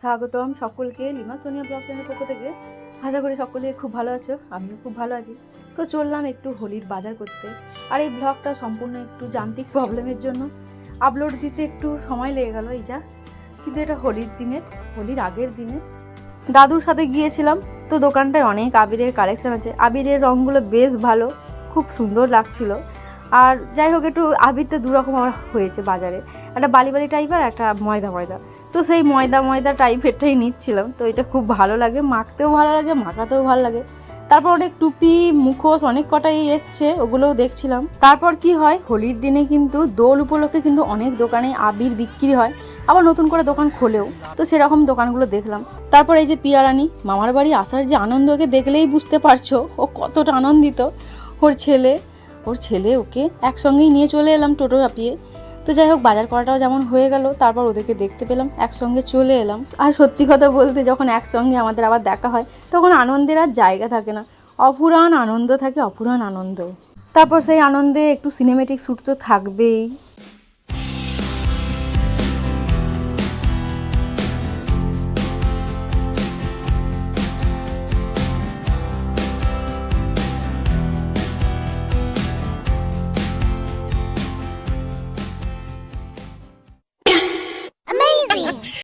স্বাগতম সকলকে lima Sonia blog চ্যানেলের পক্ষ থেকে। আশা করি সকলে খুব ভালো আছো, আমিও খুব ভালো আছি। তো চললাম একটু হোলির বাজার করতে। আর এই ব্লগটা সম্পূর্ণ একটু যান্ত্রিক প্রবলেমের জন্য। আপলোড দিতে একটু সময় লেগে গেল এই যা। কিন্তু এটা হোলির দিনের, হোলির আগের দিনে। দাদুর সাথে গিয়েছিলাম, তো দোকানটায় অনেক আবিরের কালেকশন আছে। আবিরের রঙগুলো বেশ ভালো, খুব সুন্দর লাগছিল। আর যাই হোক, একটু আবিরটা দুরকম আমার হয়েছে বাজারে। একটা বালি বালি টাইপের একটা ময়দা ময়দা। তো সেই ময়দা ময়দা টাইপেরটাই নিচ্ছিলাম। তো এটা খুব ভালো লাগে, মাখতেও ভালো লাগে, মাখাতেও ভালো লাগে। তারপর অনেক টুপি, মুখোশ, অনেক কটাই এসছে, ওগুলোও দেখছিলাম। তারপর কি হয়, হোলির দিনে কিন্তু দোল উপলক্ষে কিন্তু অনেক দোকানে আবির বিক্রি হয়। আবার নতুন করে দোকান খোলেও। তো সেরকম দোকানগুলো দেখলাম। তারপর এই যে পিয়ারানি, মামার বাড়ি আসার যে আনন্দকে দেখলেই বুঝতে পারছ, ও কতটা আনন্দিত। ওর ছেলে ওর ছেলে ওকে একসঙ্গেই নিয়ে চলে এলাম টোটো চাপিয়ে। তো যাই হোক, বাজার করাটাও যেমন হয়ে গেল, তারপর ওদেরকে দেখতে পেলাম, একসঙ্গে চলে এলাম। আর সত্যি কথা বলতে, যখন একসঙ্গে আমাদের আবার দেখা হয়, তখন আনন্দের আর জায়গা থাকে না। অপুরাণ আনন্দ থাকে, অপুরাণ আনন্দ। তারপর সেই আনন্দে একটু সিনেমেটিক শ্যুট তো থাকবেই।